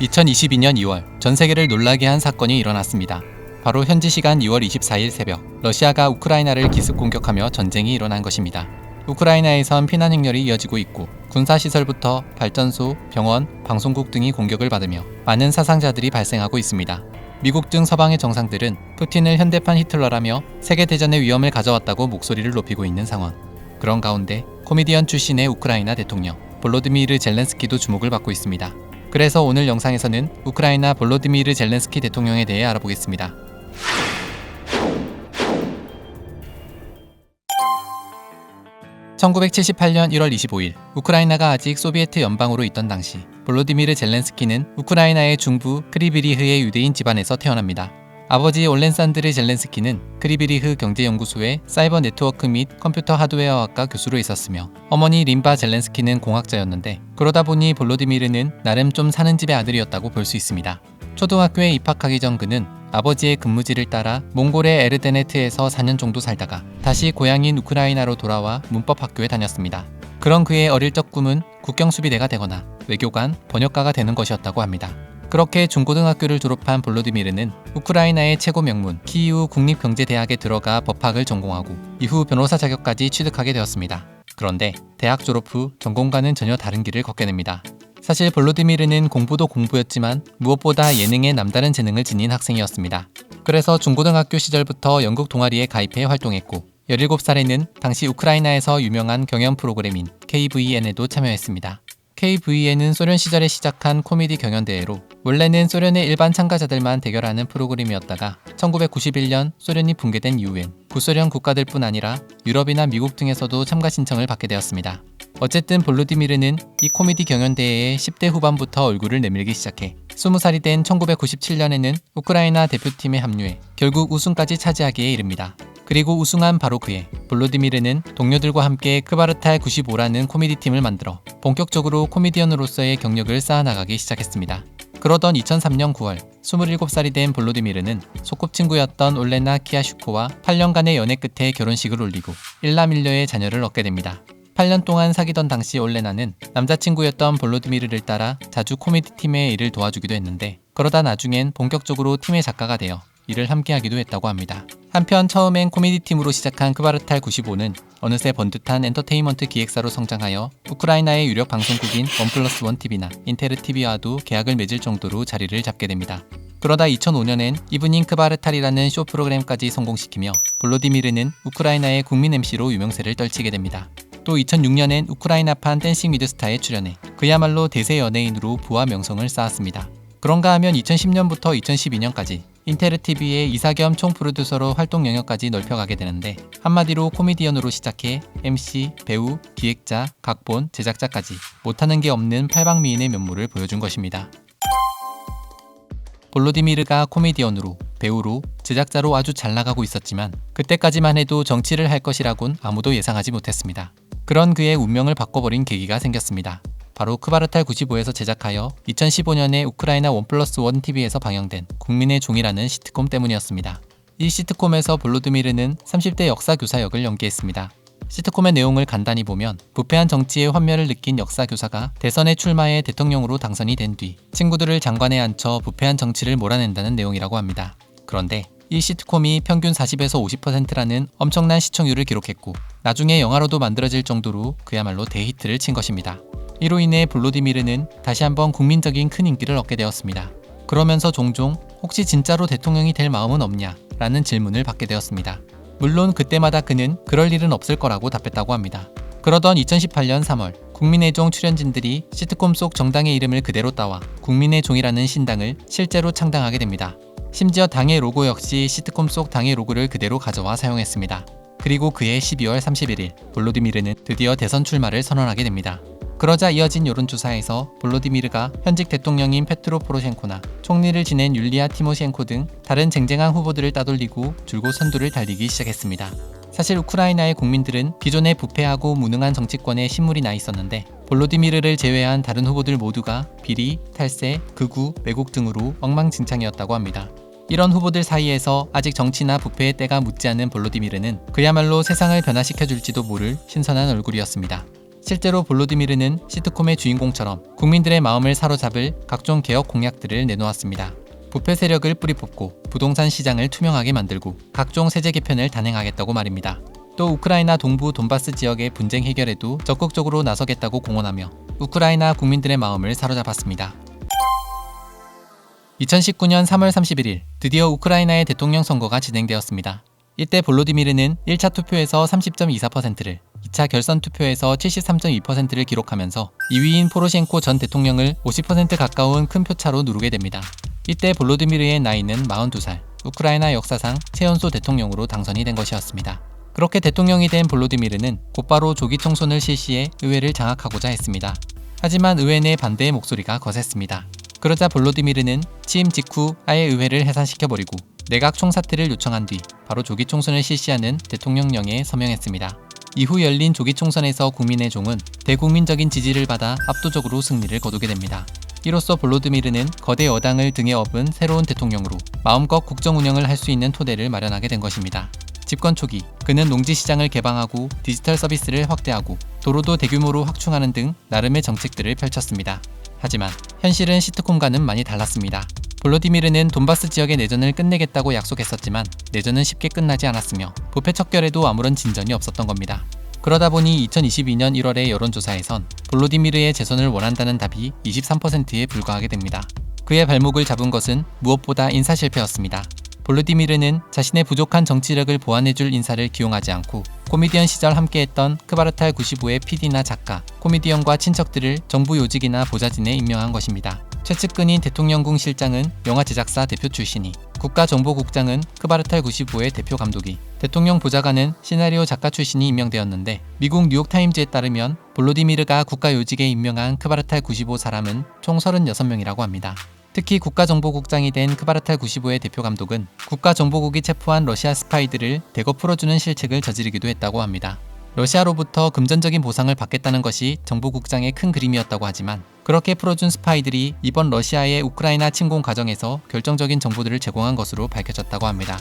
2022년 2월 전 세계를 놀라게 한 사건이 일어났습니다. 바로 현지 시간 2월 24일 새벽 러시아가 우크라이나를 기습 공격하며 전쟁이 일어난 것입니다. 우크라이나에선 피난 행렬이 이어지고 있고 군사 시설부터 발전소, 병원, 방송국 등이 공격을 받으며 많은 사상자들이 발생하고 있습니다. 미국 등 서방의 정상들은 푸틴을 현대판 히틀러라며 세계 대전의 위험을 가져왔다고 목소리를 높이고 있는 상황. 그런 가운데 코미디언 출신의 우크라이나 대통령 볼로드미르 젤렌스키도 주목을 받고 있습니다. 그래서 오늘 영상에서는 우크라이나 볼로디미르 젤렌스키 대통령에 대해 알아보겠습니다. (1978년 1월 25일) 우크라이나가 아직 소비에트 연방으로 있던 당시 볼로디미르 젤렌스키는 우크라이나의 중부 크리비리흐의 유대인 집안에서 태어납니다. 아버지 올렌산드르 젤렌스키는 크리비리흐 경제연구소의 사이버 네트워크 및 컴퓨터 하드웨어학과 교수로 있었으며 어머니 림바 젤렌스키는 공학자였는데 그러다 보니 볼로디미르는 나름 좀 사는 집의 아들이었다고 볼 수 있습니다. 초등학교에 입학하기 전 그는 아버지의 근무지를 따라 몽골의 에르데네트에서 4년 정도 살다가 다시 고향인 우크라이나로 돌아와 문법학교에 다녔습니다. 그런 그의 어릴 적 꿈은 국경수비대가 되거나 외교관, 번역가가 되는 것이었다고 합니다. 그렇게 중고등학교를 졸업한 볼로디미르는 우크라이나의 최고 명문 키이우 국립경제대학에 들어가 법학을 전공하고 이후 변호사 자격까지 취득하게 되었습니다. 그런데 대학 졸업 후 전공과는 전혀 다른 길을 걷게 됩니다. 사실 볼로디미르는 공부도 공부였지만 무엇보다 예능에 남다른 재능을 지닌 학생이었습니다. 그래서 중고등학교 시절부터 영국 동아리에 가입해 활동했고 17살에는 당시 우크라이나에서 유명한 경연 프로그램인 KVN에도 참여했습니다. KVN은 소련 시절에 시작한 코미디 경연대회로 원래는 소련의 일반 참가자들만 대결하는 프로그램이었다가 1991년 소련이 붕괴된 이후엔 구소련 국가들뿐 아니라 유럽이나 미국 등에서도 참가 신청을 받게 되었습니다. 어쨌든 볼로디미르는 이 코미디 경연대회에 10대 후반부터 얼굴을 내밀기 시작해 20살이 된 1997년에는 우크라이나 대표팀에 합류해 결국 우승까지 차지하기에 이릅니다. 그리고 우승한 바로 그해 볼로디미르는 동료들과 함께 크바르탈 95라는 코미디 팀을 만들어 본격적으로 코미디언으로서의 경력을 쌓아나가기 시작했습니다. 그러던 2003년 9월 27살이 된 볼로디미르는 소꿉친구였던 올레나 키아슈코와 8년간의 연애 끝에 결혼식을 올리고 일라밀려의 자녀를 얻게 됩니다. 8년 동안 사귀던 당시 올레나는 남자친구였던 볼로디미르를 따라 자주 코미디 팀의 일을 도와주기도 했는데 그러다 나중엔 본격적으로 팀의 작가가 되어 일을 함께 하기도 했다고 합니다. 한편 처음엔 코미디 팀으로 시작한 크바르탈 95는 어느새 번듯한 엔터테인먼트 기획사로 성장하여 우크라이나의 유력 방송국인 원플러스 원 TV나 인테르 TV와도 계약을 맺을 정도로 자리를 잡게 됩니다. 그러다 2005년엔 이브닝 크바르탈이라는 쇼 프로그램까지 성공시키며 볼로디미르는 우크라이나의 국민 MC로 유명세를 떨치게 됩니다. 또 2006년엔 우크라이나판 댄싱 미드스타에 출연해 그야말로 대세 연예인으로 부와 명성을 쌓았습니다. 그런가 하면 2010년부터 2012년까지 인테르 TV의 이사 겸 총 프로듀서로 활동 영역까지 넓혀가게 되는데 한마디로 코미디언으로 시작해 MC, 배우, 기획자, 각본, 제작자까지 못하는 게 없는 팔방미인의 면모를 보여준 것입니다. 볼로디미르가 코미디언으로 배우로 제작자로 아주 잘 나가고 있었지만 그때까지만 해도 정치를 할 것이라곤 아무도 예상하지 못했습니다. 그런 그의 운명을 바꿔버린 계기가 생겼습니다. 바로 크바르탈 95에서 제작하여 2015년에 우크라이나 원 플러스 원 TV에서 방영된 국민의 종이라는 시트콤 때문이었습니다. 이 시트콤에서 볼로드미르는 30대 역사 교사 역을 연기했습니다. 시트콤의 내용을 간단히 보면 부패한 정치의 환멸을 느낀 역사 교사가 대선에 출마해 대통령으로 당선이 된 뒤 친구들을 장관에 앉혀 부패한 정치를 몰아낸다는 내용이라고 합니다. 그런데 이 시트콤이 평균 40에서 50%라는 엄청난 시청률을 기록했고 나중에 영화로도 만들어질 정도로 그야말로 대히트를 친 것입니다. 이로 인해 블로디미르는 다시 한번 국민적인 큰 인기를 얻게 되었습니다. 그러면서 종종 혹시 진짜로 대통령이 될 마음은 없냐? 라는 질문을 받게 되었습니다. 물론 그때마다 그는 그럴 일은 없을 거라고 답했다고 합니다. 그러던 2018년 3월 국민의 종 출연진들이 시트콤 속 정당의 이름을 그대로 따와 국민의 종이라는 신당을 실제로 창당하게 됩니다. 심지어 당의 로고 역시 시트콤 속 당의 로고를 그대로 가져와 사용했습니다. 그리고 그해 12월 31일 볼로디미르는 드디어 대선 출마를 선언하게 됩니다. 그러자 이어진 여론조사에서 볼로디미르가 현직 대통령인 페트로 포로셴코나 총리를 지낸 율리아 티모셴코 등 다른 쟁쟁한 후보들을 따돌리고 줄곧 선두를 달리기 시작했습니다. 사실 우크라이나의 국민들은 기존의 부패하고 무능한 정치권에 신물이 나 있었는데 볼로디미르를 제외한 다른 후보들 모두가 비리, 탈세, 극우, 매국 등으로 엉망진창이었다고 합니다. 이런 후보들 사이에서 아직 정치나 부패의 때가 묻지 않은 볼로디미르는 그야말로 세상을 변화시켜 줄지도 모를 신선한 얼굴이었습니다. 실제로 볼로디미르는 시트콤의 주인공처럼 국민들의 마음을 사로잡을 각종 개혁 공약들을 내놓았습니다. 부패 세력을 뿌리뽑고 부동산 시장을 투명하게 만들고 각종 세제 개편을 단행하겠다고 말입니다. 또 우크라이나 동부 돈바스 지역의 분쟁 해결에도 적극적으로 나서겠다고 공언하며 우크라이나 국민들의 마음을 사로잡았습니다. 2019년 3월 31일 드디어 우크라이나의 대통령 선거가 진행되었습니다. 이때 볼로디미르는 1차 투표에서 30.24%를, 2차 결선 투표에서 73.2%를 기록하면서 2위인 포로셴코 전 대통령을 50% 가까운 큰 표차로 누르게 됩니다. 이때 볼로디미르의 나이는 42살, 우크라이나 역사상 최연소 대통령으로 당선이 된 것이었습니다. 그렇게 대통령이 된 볼로디미르는 곧바로 조기 총선을 실시해 의회를 장악하고자 했습니다. 하지만 의회 내 반대의 목소리가 거셌습니다. 그러자 볼로디미르는 취임 직후 아예 의회를 해산시켜버리고 내각 총사퇴를 요청한 뒤 바로 조기 총선을 실시하는 대통령령에 서명했습니다. 이후 열린 조기 총선에서 국민의 종은 대국민적인 지지를 받아 압도적으로 승리를 거두게 됩니다. 이로써 볼로드미르는 거대 여당을 등에 업은 새로운 대통령으로 마음껏 국정 운영을 할 수 있는 토대를 마련하게 된 것입니다. 집권 초기 그는 농지 시장을 개방하고 디지털 서비스를 확대하고 도로도 대규모로 확충하는 등 나름의 정책들을 펼쳤습니다. 하지만 현실은 시트콤과는 많이 달랐습니다. 볼로디미르는 돈바스 지역의 내전을 끝내겠다고 약속했었지만 내전은 쉽게 끝나지 않았으며 부패 척결에도 아무런 진전이 없었던 겁니다. 그러다 보니 2022년 1월의 여론조사에선 볼로디미르의 재선을 원한다는 답이 23%에 불과하게 됩니다. 그의 발목을 잡은 것은 무엇보다 인사 실패였습니다. 볼로디미르는 자신의 부족한 정치력을 보완해줄 인사를 기용하지 않고 코미디언 시절 함께했던 크바르탈 95의 PD나 작가, 코미디언과 친척들을 정부 요직이나 보좌진에 임명한 것입니다. 최측근인 대통령궁 실장은 영화 제작사 대표 출신이, 국가정보국장은 크바르탈 95의 대표 감독이, 대통령 보좌관은 시나리오 작가 출신이 임명되었는데 미국 뉴욕타임즈에 따르면 볼로디미르가 국가요직에 임명한 크바르탈 95 사람은 총 36명이라고 합니다. 특히 국가정보국장이 된 크바르탈 95의 대표 감독은 국가정보국이 체포한 러시아 스파이들을 대거 풀어주는 실책을 저지르기도 했다고 합니다. 러시아로부터 금전적인 보상을 받겠다는 것이 정보국장의 큰 그림이었다고 하지만 그렇게 풀어준 스파이들이 이번 러시아의 우크라이나 침공 과정에서 결정적인 정보들을 제공한 것으로 밝혀졌다고 합니다.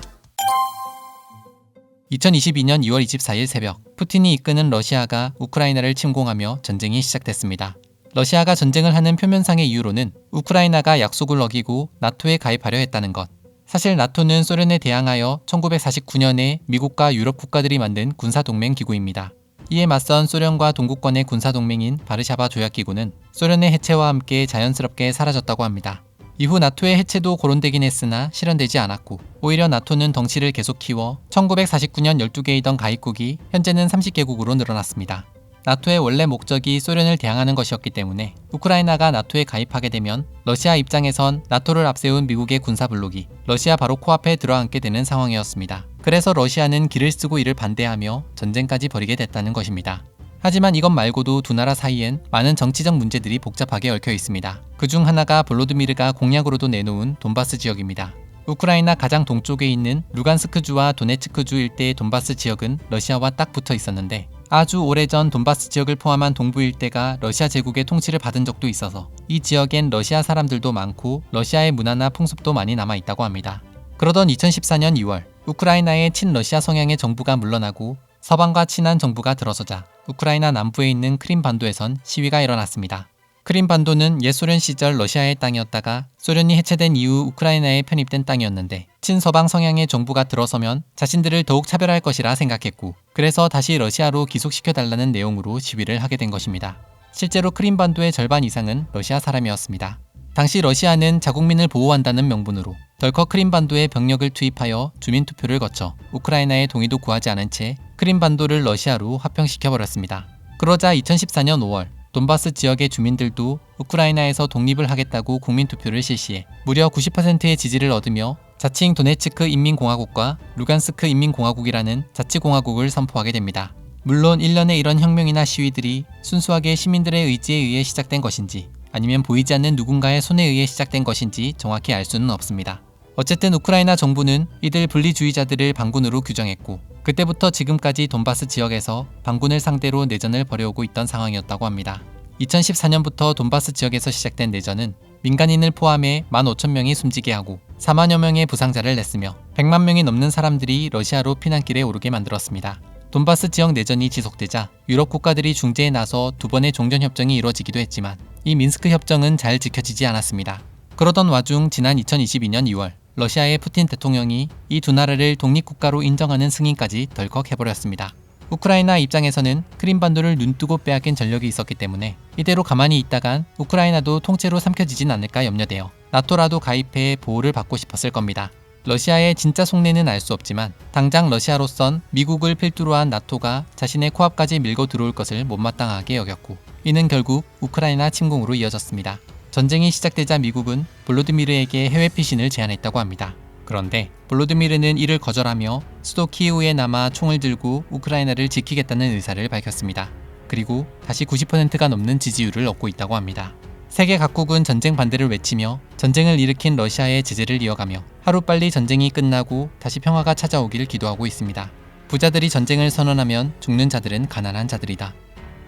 2022년 2월 24일 새벽, 푸틴이 이끄는 러시아가 우크라이나를 침공하며 전쟁이 시작됐습니다. 러시아가 전쟁을 하는 표면상의 이유로는 우크라이나가 약속을 어기고 나토에 가입하려 했다는 것. 사실 나토는 소련에 대항하여 1949년에 미국과 유럽 국가들이 만든 군사동맹 기구입니다. 이에 맞선 소련과 동구권의 군사동맹인 바르샤바 조약기구는 소련의 해체와 함께 자연스럽게 사라졌다고 합니다. 이후 나토의 해체도 거론되긴 했으나 실현되지 않았고 오히려 나토는 덩치를 계속 키워 1949년 12개이던 가입국이 현재는 30개국으로 늘어났습니다. 나토의 원래 목적이 소련을 대항하는 것이었기 때문에 우크라이나가 나토에 가입하게 되면 러시아 입장에선 나토를 앞세운 미국의 군사 블록이 러시아 바로 코앞에 들어앉게 되는 상황이었습니다. 그래서 러시아는 길을 쓰고 이를 반대하며 전쟁까지 벌이게 됐다는 것입니다. 하지만 이것 말고도 두 나라 사이엔 많은 정치적 문제들이 복잡하게 얽혀 있습니다. 그 중 하나가 볼로드미르가 공약으로도 내놓은 돈바스 지역입니다. 우크라이나 가장 동쪽에 있는 루간스크주와 도네츠크주 일대의 돈바스 지역은 러시아와 딱 붙어 있었는데 아주 오래전 돈바스 지역을 포함한 동부 일대가 러시아 제국의 통치를 받은 적도 있어서 이 지역엔 러시아 사람들도 많고 러시아의 문화나 풍습도 많이 남아 있다고 합니다. 그러던 2014년 2월 우크라이나의 친러시아 성향의 정부가 물러나고 서방과 친한 정부가 들어서자 우크라이나 남부에 있는 크림 반도에선 시위가 일어났습니다. 크림 반도는 옛 소련 시절 러시아의 땅이었다가 소련이 해체된 이후 우크라이나에 편입된 땅이었는데 친서방 성향의 정부가 들어서면 자신들을 더욱 차별할 것이라 생각했고 그래서 다시 러시아로 기속시켜 달라는 내용으로 시위를 하게 된 것입니다. 실제로 크림 반도의 절반 이상은 러시아 사람이었습니다. 당시 러시아는 자국민을 보호한다는 명분으로 덜커 크림 반도에 병력을 투입하여 주민 투표를 거쳐 우크라이나의 동의도 구하지 않은 채 크림 반도를 러시아로 합병시켜 버렸습니다. 그러자 2014년 5월 돈바스 지역의 주민들도 우크라이나에서 독립을 하겠다고 국민투표를 실시해 무려 90%의 지지를 얻으며 자칭 도네츠크 인민공화국과 루간스크 인민공화국이라는 자치공화국을 선포하게 됩니다. 물론 일련의 이런 혁명이나 시위들이 순수하게 시민들의 의지에 의해 시작된 것인지 아니면 보이지 않는 누군가의 손에 의해 시작된 것인지 정확히 알 수는 없습니다. 어쨌든 우크라이나 정부는 이들 분리주의자들을 반군으로 규정했고 그때부터 지금까지 돈바스 지역에서 반군을 상대로 내전을 벌여오고 있던 상황이었다고 합니다. 2014년부터 돈바스 지역에서 시작된 내전은 민간인을 포함해 15,000명이 숨지게 하고 4만여 명의 부상자를 냈으며 100만 명이 넘는 사람들이 러시아로 피난길에 오르게 만들었습니다. 돈바스 지역 내전이 지속되자 유럽 국가들이 중재에 나서 두 번의 종전 협정이 이루어지기도 했지만 이 민스크 협정은 잘 지켜지지 않았습니다. 그러던 와중 지난 2022년 2월 러시아의 푸틴 대통령이 이 두 나라를 독립국가로 인정하는 승인까지 덜컥 해버렸습니다. 우크라이나 입장에서는 크림반도를 눈뜨고 빼앗긴 전력이 있었기 때문에 이대로 가만히 있다간 우크라이나도 통째로 삼켜지진 않을까 염려되어 나토라도 가입해 보호를 받고 싶었을 겁니다. 러시아의 진짜 속내는 알 수 없지만 당장 러시아로선 미국을 필두로 한 나토가 자신의 코앞까지 밀고 들어올 것을 못마땅하게 여겼고 이는 결국 우크라이나 침공으로 이어졌습니다. 전쟁이 시작되자 미국은 볼로드미르에게 해외 피신을 제안했다고 합니다. 그런데 볼로드미르는 이를 거절하며 수도 키이우에 남아 총을 들고 우크라이나를 지키겠다는 의사를 밝혔습니다. 그리고 다시 90%가 넘는 지지율을 얻고 있다고 합니다. 세계 각국은 전쟁 반대를 외치며 전쟁을 일으킨 러시아의 제재를 이어가며 하루빨리 전쟁이 끝나고 다시 평화가 찾아오기를 기도하고 있습니다. 부자들이 전쟁을 선언하면 죽는 자들은 가난한 자들이다.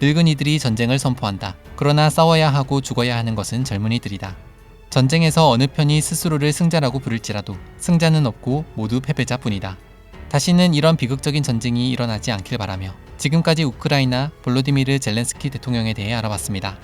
늙은이들이 전쟁을 선포한다. 그러나 싸워야 하고 죽어야 하는 것은 젊은이들이다. 전쟁에서 어느 편이 스스로를 승자라고 부를지라도 승자는 없고 모두 패배자뿐이다. 다시는 이런 비극적인 전쟁이 일어나지 않길 바라며 지금까지 우크라이나 볼로디미르 젤렌스키 대통령에 대해 알아봤습니다.